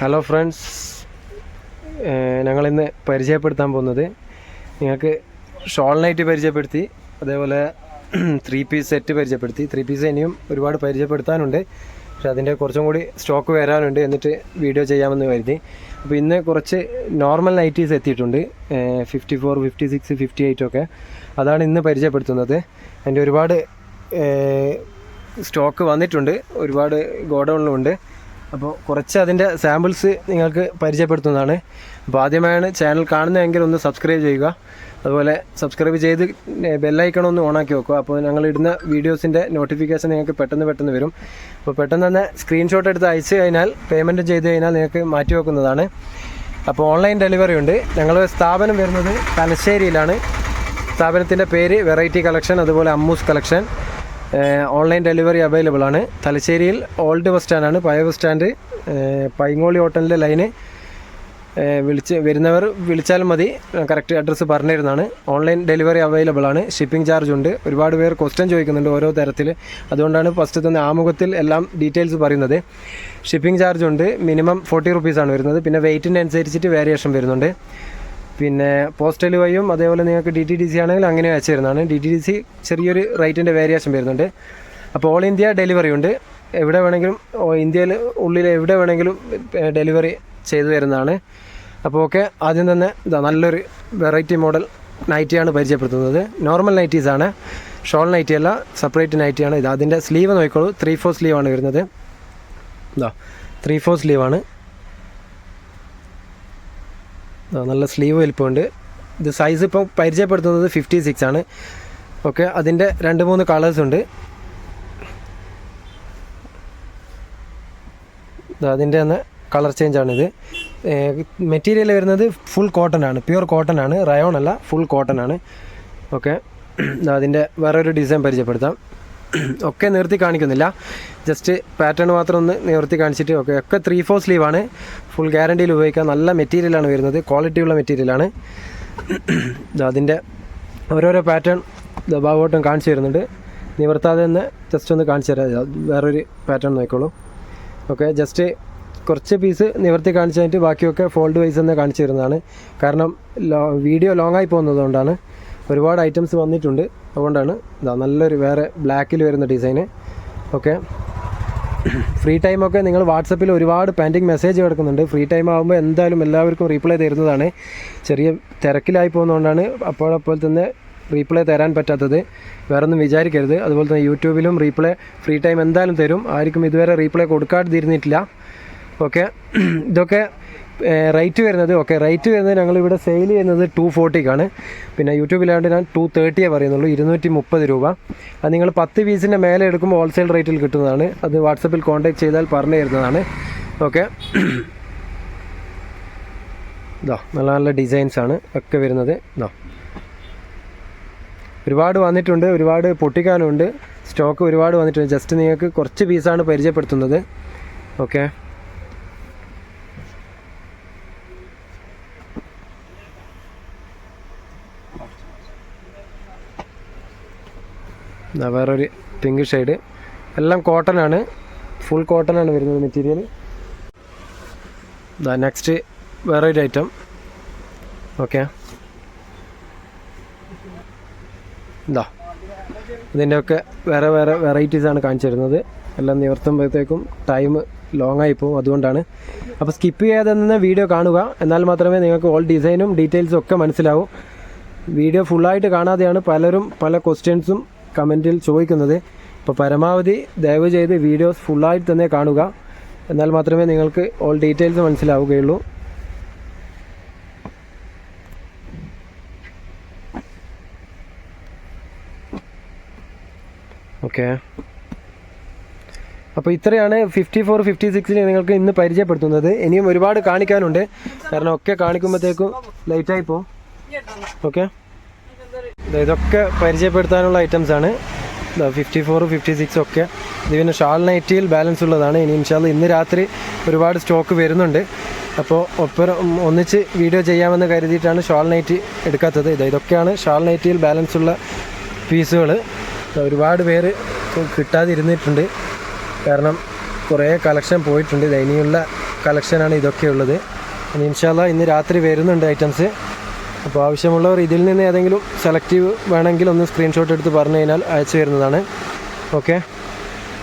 Hello friends ഞങ്ങളിന്ന് പരിചയപ്പെടുത്താൻ പോകുന്നത് നിങ്ങൾക്ക് ഷോൾ നൈറ്റ് പരിചയപ്പെടുത്തി അതേപോലെ ത്രീ പീസ് സെറ്റ് പരിചയപ്പെടുത്തി. ത്രീ പീസ് ഇനിയും ഒരുപാട് പരിചയപ്പെടുത്താനുണ്ട്. പക്ഷെ അതിന്റെ കുറച്ചും കൂടി സ്റ്റോക്ക് വരാനുണ്ട് എന്നിട്ട് വീഡിയോ ചെയ്യാമെന്ന് കരുതി. അപ്പോൾ ഇന്ന് കുറച്ച് നോർമൽ നൈറ്റീസ് എത്തിയിട്ടുണ്ട്. Fifty four fifty six fifty eight ഒക്കെ. അതാണ് ഇന്ന് പരിചയപ്പെടുത്തുന്നത്. അതിന്റെ ഒരുപാട് സ്റ്റോക്ക് വന്നിട്ടുണ്ട്. ഒരുപാട് ഗോഡൗണിലുണ്ട് അപ്പോൾ കുറച്ച് അതിന്റെ സാമ്പിൾസ് നിങ്ങൾക്ക് പരിചയപ്പെടുത്തുന്നതാണ്. അപ്പോൾ ആദ്യമായാണ് ചാനൽ കാണുന്നതെങ്കിൽ ഒന്ന് സബ്സ്ക്രൈബ് ചെയ്യുക. അതുപോലെ സബ്സ്ക്രൈബ് ചെയ്ത് ബെല്ലൈക്കൺ ഒന്ന് ഓണാക്കി വെക്കുക. അപ്പോൾ ഞങ്ങൾ ഇടുന്ന വീഡിയോസിന്റെ നോട്ടിഫിക്കേഷൻ നിങ്ങൾക്ക് പെട്ടെന്ന് പെട്ടെന്ന് വരും. അപ്പോൾ പെട്ടെന്ന് തന്നെ സ്ക്രീൻഷോട്ട് എടുത്ത് അയച്ചു കഴിഞ്ഞാൽ പേയ്മെന്റ് ചെയ്ത് കഴിഞ്ഞാൽ നിങ്ങൾക്ക് മാറ്റി വെക്കുന്നതാണ്. അപ്പോൾ ഓൺലൈൻ ഡെലിവറി ഉണ്ട്. ഞങ്ങളുടെ സ്ഥാപനം വരുന്നത് തലശ്ശേരിയിലാണ്. സ്ഥാപനത്തിന്റെ പേര് വെറൈറ്റി കളക്ഷൻ അതുപോലെ Ammus collection online delivery available ആണ്. തലശ്ശേരിയിൽ ഓൾഡ് ബസ് സ്റ്റാൻഡാണ് പഴയ ബസ് സ്റ്റാൻഡ് പൈങ്ങോളി ഹോട്ടലിന്റെ ലൈന് വിളിച്ച് വരുന്നവർ വിളിച്ചാൽ മതി. കറക്റ്റ് അഡ്രസ്സ് പറഞ്ഞു തരുന്നതാണ്. ഓൺലൈൻ ഡെലിവറി അവൈലബിൾ ആണ്. ഷിപ്പിംഗ് ചാർജ് ഉണ്ട്. ഒരുപാട് പേർ ക്വസ്റ്റ്യൻ ചോദിക്കുന്നുണ്ട് ഓരോ തരത്തിൽ. അതുകൊണ്ടാണ് ഫസ്റ്റ് തന്നെ ആമുഖത്തിൽ എല്ലാം ഡീറ്റെയിൽസ് പറയുന്നത്. ഷിപ്പിംഗ് ചാർജ് ഉണ്ട്. മിനിമം ഫോർട്ടി റുപ്പീസാണ് വരുന്നത്. പിന്നെ വെയിറ്റിന്റെ അനുസരിച്ചിട്ട് വേരിയേഷൻ വരുന്നുണ്ട്. പിന്നെ പോസ്റ്റൽ വഴിയും അതേപോലെ നിങ്ങൾക്ക് ഡി ടി ഡി സി ആണെങ്കിൽ അങ്ങനെ അയച്ചു തരുന്നതാണ് ഡി ടി ഡി സി ചെറിയൊരു റേറ്റിന്റെ വേരിയേഷൻ വരുന്നുണ്ട്. അപ്പോൾ ഓൾ ഇന്ത്യ ഡെലിവറി ഉണ്ട്. എവിടെ വേണമെങ്കിലും ഇന്ത്യയിൽ ഉള്ളിൽ എവിടെ വേണമെങ്കിലും ഡെലിവറി ചെയ്തു തരുന്നതാണ്. അപ്പോൾ ഓക്കെ ആദ്യം തന്നെ ഇതാ നല്ലൊരു വെറൈറ്റി മോഡൽ നൈറ്റിയാണ് പരിചയപ്പെടുത്തുന്നത്. നോർമൽ നൈറ്റീസ് ആണ്. ഷോൾ നൈറ്റി അല്ല സെപ്പറേറ്റ് നൈറ്റിയാണ് ഇത് അതിന്റെ സ്ലീവ് നോക്കിക്കോളൂ. ത്രീ ഫോർ സ്ലീവാണ് വരുന്നത്. ഇതാ ത്രീ ഫോർ സ്ലീവാണ് നല്ല സ്ലീവ് വലിപ്പമുണ്ട്. ഇത് സൈസ് ഇപ്പം പരിചയപ്പെടുത്തുന്നത് ഫിഫ്റ്റി സിക്സ് ആണ്. ഓക്കെ അതിന്റെ രണ്ട് മൂന്ന് കളേഴ്സ് ഉണ്ട്. അതിന്റെ തന്നെ കളർ ചേഞ്ച് ആണിത്. മെറ്റീരിയൽ വരുന്നത് ഫുൾ കോട്ടൺ ആണ്. പ്യുവർ കോട്ടൺ ആണ്. റയോൺ അല്ല ഫുൾ കോട്ടൺ ആണ്. ഓക്കെ അതിന്റെ വേറൊരു ഡിസൈൻ പരിചയപ്പെടുത്താം. ഒക്കെ നിർത്തി കാണിക്കുന്നില്ല. ജസ്റ്റ് പാറ്റേൺ മാത്രം ഒന്ന് നിവർത്തി കാണിച്ചിട്ട് ഓക്കെ ഒക്കെ ത്രീ ഫോർ സ്ലീവ് ആണ്. ഫുൾ ഗ്യാരണ്ടിയിൽ ഉപയോഗിക്കാൻ നല്ല മെറ്റീരിയലാണ് വരുന്നത്. ക്വാളിറ്റി ഉള്ള മെറ്റീരിയലാണ് അതിന്റെ ഓരോരോ പാറ്റേൺ ദബാവോട്ടും കാണിച്ചു തരുന്നുണ്ട്. നിവർത്താതെ തന്നെ ജസ്റ്റ് ഒന്ന് കാണിച്ചു തരാം. വേറൊരു പാറ്റേൺ നോക്കിക്കോളൂ. ഓക്കെ ജസ്റ്റ് കുറച്ച് പീസ് നിവർത്തി കാണിച്ചു കഴിഞ്ഞിട്ട് ബാക്കിയൊക്കെ ഫോൾഡ് വൈസ് തന്നെ കാണിച്ചു തരുന്നതാണ്. കാരണം വീഡിയോ ലോങ് ആയി പോകുന്നതുകൊണ്ടാണ് ഒരുപാട് ഐറ്റംസ് വന്നിട്ടുണ്ട്. അതുകൊണ്ടാണ് ഇതാ നല്ലൊരു വേറെ ബ്ലാക്കിൽ വരുന്ന ഡിസൈന് ഓക്കെ ഫ്രീ ടൈമൊക്കെ നിങ്ങൾ വാട്സപ്പിൽ ഒരുപാട് പാന്റിങ് മെസ്സേജ് കിടക്കുന്നുണ്ട്. ഫ്രീ ടൈം ആകുമ്പോൾ എന്തായാലും എല്ലാവർക്കും റീപ്ലൈ തരുന്നതാണ്. ചെറിയ തിരക്കിലായി പോകുന്നതുകൊണ്ടാണ് അപ്പോഴപ്പോൾ തന്നെ റീപ്ലൈ തരാൻ പറ്റാത്തത്. വേറൊന്നും വിചാരിക്കരുത്. അതുപോലെ തന്നെ യൂട്യൂബിലും റീപ്ലൈ ഫ്രീ ടൈം എന്തായാലും തരും. ആർക്കും ഇതുവരെ റീപ്ലൈ കൊടുക്കാതിരുന്നിട്ടില്ല. ഓക്കെ ഇതൊക്കെ റേറ്റ് വരുന്നത്. ഓക്കെ റേറ്റ് വരുന്നത് ഞങ്ങളിവിടെ സെയിൽ ചെയ്യുന്നത് ടു ഫോർട്ടിക്കാണ് പിന്നെ യൂട്യൂബിലാണ്ട് ഞാൻ ടു തേർട്ടിയേ പറയുന്നുള്ളൂ ഇരുന്നൂറ്റി മുപ്പത് രൂപ. അത് നിങ്ങൾ പത്ത് പീസിന്റെ മേലെ എടുക്കുമ്പോൾ ഹോൾസെയിൽ റേറ്റിൽ കിട്ടുന്നതാണ്. അത് വാട്സപ്പിൽ കോൺടാക്ട് ചെയ്താൽ പറഞ്ഞു തരുന്നതാണ്. ഓക്കെ ഇതാ നല്ല നല്ല ഡിസൈൻസ് ആണ് ഒക്കെ വരുന്നത്. ഇതാ ഒരുപാട് വന്നിട്ടുണ്ട് ഒരുപാട് പൊട്ടിക്കാനുണ്ട്. സ്റ്റോക്ക് ഒരുപാട് വന്നിട്ടുണ്ട്. ജസ്റ്റ് നിങ്ങൾക്ക് കുറച്ച് പീസാണ് പരിചയപ്പെടുത്തുന്നത്. ഓക്കെ വേറൊരു പിങ്ക് ഷെയ്ഡ് എല്ലാം കോട്ടൺ ആണ്. ഫുൾ കോട്ടൺ ആണ് വരുന്നത് മെറ്റീരിയൽ നെക്സ്റ്റ് വേറൊരു ഐറ്റം ഓക്കെ ദാ ഇതിന്റെയൊക്കെ വേറെ വേറെ വെറൈറ്റീസ് ആണ് കാണിച്ചു തരുന്നത്. എല്ലാം നിവർത്തുമ്പോഴത്തേക്കും ടൈം ലോങ് ആയി പോകും അതുകൊണ്ടാണ്. അപ്പോൾ സ്കിപ്പ് ചെയ്യാതെ വീഡിയോ കാണുക. എന്നാൽ മാത്രമേ നിങ്ങൾക്ക് ഓൾ ഡിസൈനും ഡീറ്റെയിൽസും ഒക്കെ മനസ്സിലാവൂ. വീഡിയോ ഫുള്ളായിട്ട് കാണാതെയാണ് പലരും പല ക്വസ്റ്റ്യൻസും കമന്റിൽ ചോദിക്കുന്നത്. അപ്പോൾ പരമാവധി ദയവ് ചെയ്ത് വീഡിയോസ് ഫുള്ളായിട്ട് തന്നെ കാണുക. എന്നാൽ മാത്രമേ നിങ്ങൾക്ക് ഓൾ ഡീറ്റെയിൽസ് മനസ്സിലാവുകയുള്ളൂ. ഓക്കെ അപ്പോൾ ഇത്രയാണ് ഫിഫ്റ്റി ഫോർ ഫിഫ്റ്റി സിക്സിനെ നിങ്ങൾക്ക് ഇന്ന് പരിചയപ്പെടുത്തുന്നത്. ഇനിയും ഒരുപാട് കാണിക്കാനുണ്ട്. കാരണം ഒക്കെ കാണിക്കുമ്പോഴത്തേക്കും ലേറ്റായി പോകും ഓക്കെ ഇതൊക്കെ പരിചയപ്പെടുത്താനുള്ള ഐറ്റംസ് ആണ്. ഫിഫ്റ്റി ഫോർ ഫിഫ്റ്റി സിക്സ് ഒക്കെ. ഇത് പിന്നെ ഷാൾ നൈറ്റിയിൽ ബാലൻസ് ഉള്ളതാണ്. ഇനി ഇൻഷാൽ ഇന്ന് രാത്രി ഒരുപാട് സ്റ്റോക്ക് വരുന്നുണ്ട്. അപ്പോൾ ഒപ്പം ഒന്നിച്ച് വീഡിയോ ചെയ്യാമെന്ന് കരുതിയിട്ടാണ് ഷാൾ നൈറ്റി എടുക്കാത്തത്. ഇത് ഇതൊക്കെയാണ് ഷാൾ നൈറ്റിയിൽ ബാലൻസ് ഉള്ള പീസുകൾ ഒരുപാട് പേര് കിട്ടാതിരുന്നിട്ടുണ്ട്. കാരണം കുറേ കളക്ഷൻ പോയിട്ടുണ്ട്. ഇനിയുള്ള കളക്ഷനാണ് ഇതൊക്കെ ഉള്ളത് ഇൻഷാല്ല ഇന്ന് രാത്രി വരുന്നുണ്ട് ഐറ്റംസ് അപ്പോൾ ആവശ്യമുള്ളവർ ഇതിൽ നിന്ന് ഏതെങ്കിലും സെലക്റ്റീവ് വേണമെങ്കിൽ ഒന്ന് സ്ക്രീൻഷോട്ട് എടുത്ത് പറഞ്ഞു കഴിഞ്ഞാൽ അയച്ചു തരുന്നതാണ്. ഓക്കെ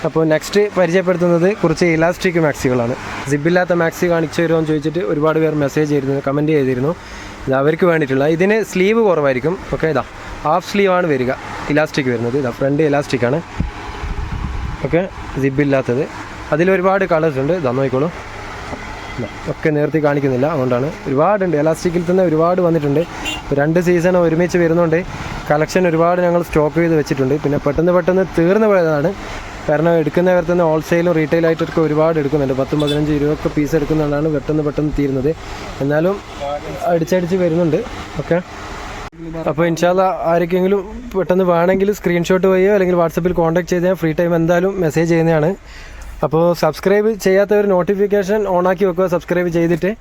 അപ്പോൾ നെക്സ്റ്റ് പരിചയപ്പെടുത്തുന്നത് കുറച്ച് ഇലാസ്റ്റിക് മാക്സികളാണ് സിബില്ലാത്ത മാക്സി കാണിച്ചു തരുമോ എന്ന് ചോദിച്ചിട്ട് ഒരുപാട് പേർ മെസ്സേജ് ചെയ്തിരുന്നു കമന്റ് ചെയ്തിരുന്നു. ഇത് അവർക്ക് വേണ്ടിയിട്ടുള്ള ഇതിന് സ്ലീവ് കുറവായിരിക്കും. ഓക്കെ ഇതാ ഹാഫ് സ്ലീവ് ആണ് വരിക. ഇലാസ്റ്റിക് വരുന്നത്. ഇതാ ഫ്രണ്ട് ഇലാസ്റ്റിക് ആണ്. ഓക്കെ സിബില്ലാത്തത് അതിലൊരുപാട് കളേഴ്സ് ഉണ്ട്. ഇതാ നോക്കിക്കോളൂ. ഒക്കെ നേരത്തെ കാണിക്കുന്നില്ല. അതുകൊണ്ടാണ് ഒരുപാടുണ്ട്. എലാസ്റ്റിക്കിൽ തന്നെ ഒരുപാട് വന്നിട്ടുണ്ട്. രണ്ട് സീസൺ ഒരുമിച്ച് വരുന്നുണ്ട്. കളക്ഷൻ ഒരുപാട് ഞങ്ങൾ സ്റ്റോക്ക് ചെയ്ത് വെച്ചിട്ടുണ്ട്. പിന്നെ പെട്ടെന്ന് പെട്ടെന്ന് തീർന്നു പോയതാണ്. കാരണം എടുക്കുന്നവർ തന്നെ ഹോൾസെയിലും റീറ്റെയിലായിട്ടൊക്കെ ഒരുപാട് എടുക്കുന്നുണ്ട്. പത്തും പതിനഞ്ച് ഇരുപതൊക്കെ പീസ് എടുക്കുന്നതാണ് പെട്ടെന്ന് പെട്ടെന്ന് തീരുന്നത്. എന്നാലും അടിച്ചടിച്ച് വരുന്നുണ്ട്. ഓക്കെ അപ്പോൾ ഇൻഷാല്ല ആർക്കെങ്കിലും പെട്ടെന്ന് വേണമെങ്കിൽ സ്ക്രീൻഷോട്ട് വഴിയോ അല്ലെങ്കിൽ വാട്സപ്പിൽ കോൺടാക്ട് ചെയ്താൽ ഫ്രീ ടൈം എന്തായാലും മെസ്സേജ് ചെയ്യുന്നതാണ്. അപ്പോൾ സബ്സ്ക്രൈബ് ചെയ്യാത്തവർ നോട്ടിഫിക്കേഷൻ ഓണാക്കി വെക്കുക സബ്സ്ക്രൈബ് ചെയ്തിട്ട്.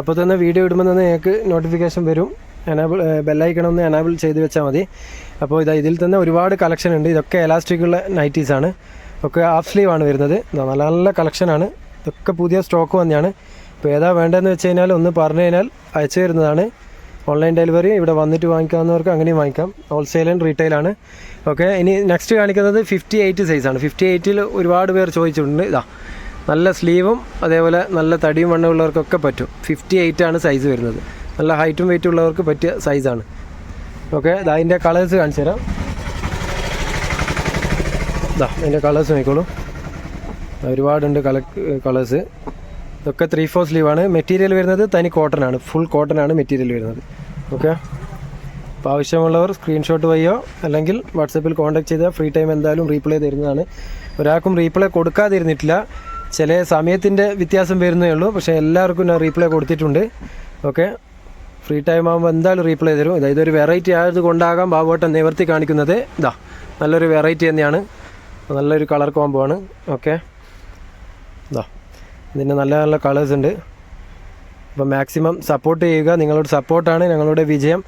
അപ്പോൾ തന്നെ വീഡിയോ ഇടുമ്പോൾ തന്നെ നിങ്ങൾക്ക് നോട്ടിഫിക്കേഷൻ വരും. എനാബിൾ ബെല്ലൈക്കണം ഒന്ന് എനാബിൾ ചെയ്ത് വെച്ചാൽ മതി. അപ്പോൾ ഇതാ ഇതിൽ തന്നെ ഒരുപാട് കളക്ഷൻ ഉണ്ട്. ഇതൊക്കെ എലാസ്റ്റിക്കുള്ള നൈറ്റീസാണ് ഒക്കെ ഹാഫ് സ്ലീവ് ആണ് വരുന്നത്. നല്ല നല്ല കളക്ഷനാണ് ഇതൊക്കെ പുതിയ സ്റ്റോക്ക് വന്നെയാണ്. ഇപ്പോൾ ഏതാ വേണ്ടതെന്ന് വെച്ച് കഴിഞ്ഞാൽ ഒന്ന് പറഞ്ഞു കഴിഞ്ഞാൽ അയച്ചു തരുന്നതാണ്. ഓൺലൈൻ ഡെലിവറി ഇവിടെ വന്നിട്ട് വാങ്ങിക്കാവുന്നവർക്ക് അങ്ങനെയും വാങ്ങിക്കാം. ഹോൾസെയിൽ ആൻഡ് റീറ്റെയിൽ ആണ്. ഓക്കെ ഇനി നെക്സ്റ്റ് കാണിക്കുന്നത് ഫിഫ്റ്റി എയ്റ്റ് സൈസാണ് ഫിഫ്റ്റി എയ്റ്റിൽ ഒരുപാട് പേർ ചോദിച്ചിട്ടുണ്ട്. ഇതാ നല്ല സ്ലീവും അതേപോലെ നല്ല തടിയും വണ്ണമുള്ളവർക്കൊക്കെ പറ്റും. ഫിഫ്റ്റി എയ്റ്റ് ആണ് സൈസ് വരുന്നത്. നല്ല ഹൈറ്റും വെയിറ്റും ഉള്ളവർക്ക് പറ്റിയ സൈസാണ് ഓക്കെ ഇതാ അതിന്റെ കളേഴ്സ് കാണിച്ചു തരാം. ഇതാ അതിന്റെ കളേഴ്സ് നോക്കിക്കോളൂ. ഒരുപാടുണ്ട് കള കളേഴ്സ് ഇതൊക്കെ ത്രീ ഫോർ സ്ലീവാണ് മെറ്റീരിയൽ വരുന്നത് തനി കോട്ടൺ ആണ്. ഫുൾ കോട്ടൺ ആണ് മെറ്റീരിയൽ വരുന്നത്. ഓക്കെ അപ്പോൾ ആവശ്യമുള്ളവർ സ്ക്രീൻഷോട്ട് വയ്യോ അല്ലെങ്കിൽ വാട്സപ്പിൽ കോൺടാക്ട് ചെയ്താൽ ഫ്രീ ടൈം എന്തായാലും റീപ്ലേ തരുന്നതാണ്. ഒരാൾക്കും റീപ്ലൈ കൊടുക്കാതിരുന്നിട്ടില്ല. ചില സമയത്തിന്റെ വ്യത്യാസം വരുന്നേ ഉള്ളൂ. പക്ഷേ എല്ലാവർക്കും ഞാൻ റീപ്ലേ കൊടുത്തിട്ടുണ്ട്. ഓക്കെ ഫ്രീ ടൈം ആകുമ്പോൾ എന്തായാലും റീപ്ലേ തരും. ഇതാ ഇതൊരു വെറൈറ്റി ആയത് കൊണ്ടാകാം ബാബോട്ടൻ നിവർത്തി കാണിക്കുന്നത്. ഇതാ നല്ലൊരു വെറൈറ്റി തന്നെയാണ്. നല്ലൊരു കളർ കോംബോ ആണ്. ഓക്കെ ഇതാ ഇതിന്റെ നല്ല നല്ല കളേഴ്സ് ഉണ്ട്. അപ്പോൾ മാക്സിമം സപ്പോർട്ട് ചെയ്യുക. നിങ്ങളുടെ സപ്പോർട്ടാണ് ഞങ്ങളുടെ വിജയം.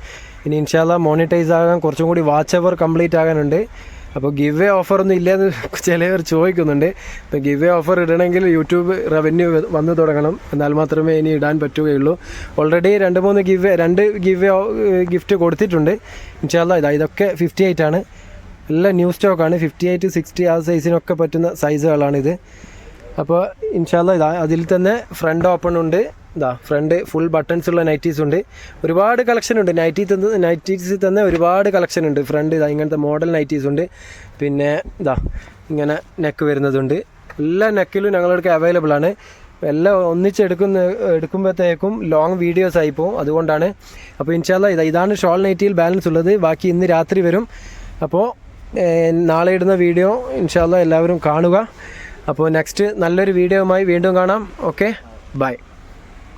ഇനി ഇൻഷാല്ല മോണിറ്റൈസ് ആകാൻ കുറച്ചും കൂടി വാച്ച് അവർ കംപ്ലീറ്റ് ആകാനുണ്ട്. അപ്പോൾ ഗിവ് എ ഓഫർ ഒന്നും ഇല്ലെന്ന് ചിലവർ ചോദിക്കുന്നുണ്ട്. അപ്പോൾ ഗിവ് എ ഓഫർ ഇടണമെങ്കിൽ യൂട്യൂബ് റവന്യൂ വന്നു തുടങ്ങണം. എന്നാൽ മാത്രമേ ഇനി ഇടാൻ പറ്റുകയുള്ളൂ. ഓൾറെഡി രണ്ട് മൂന്ന് ഗിവ് രണ്ട് ഗിവ് ഗിഫ്റ്റ് കൊടുത്തിട്ടുണ്ട്. ഇൻഷാല്ല ഇതാ ഇതൊക്കെ ഫിഫ്റ്റി എയ്റ്റ് ആണ് എല്ലാം ന്യൂ സ്റ്റോക്കാണ് ഫിഫ്റ്റി എയ്റ്റ് സിക്സ്റ്റി ആ സൈസിനൊക്കെ പറ്റുന്ന സൈസുകളാണിത് അപ്പോൾ ഇൻഷാല്ല ഇതാ അതിൽ തന്നെ ഫ്രണ്ട് ഓപ്പൺ ഉണ്ട്. ഇതാ ഫ്രണ്ട് ഫുൾ ബട്ടൺസ് ഉള്ള നൈറ്റീസ് ഉണ്ട്. ഒരുപാട് കളക്ഷൻ ഉണ്ട്. നൈറ്റി നൈറ്റീസിൽ തന്നെ ഒരുപാട് കളക്ഷൻ ഉണ്ട്. ഫ്രണ്ട് ഇതാ ഇങ്ങനത്തെ മോഡൽ നൈറ്റീസ് ഉണ്ട്. പിന്നെ ഇതാ ഇങ്ങനെ നെക്ക് വരുന്നതുണ്ട്. എല്ലാ നെക്കിലും ഞങ്ങളുടെ അവൈലബിൾ ആണ്. എല്ലാം ഒന്നിച്ചെടുക്കുന്ന എടുക്കുമ്പോഴത്തേക്കും ലോങ് വീഡിയോസ് ആയി പോകും അതുകൊണ്ടാണ്. അപ്പോൾ ഇൻഷാല്ല ഇതാ ഇതാണ് ഷോൾ നൈറ്റിയിൽ ബാലൻസ് ഉള്ളത്. ബാക്കി ഇന്ന് രാത്രി വരും. അപ്പോൾ നാളെ ഇടുന്ന വീഡിയോ ഇൻഷാല്ല എല്ലാവരും കാണുക. അപ്പോൾ നെക്സ്റ്റ് നല്ലൊരു വീഡിയോയുമായി വീണ്ടും കാണാം. Okay bye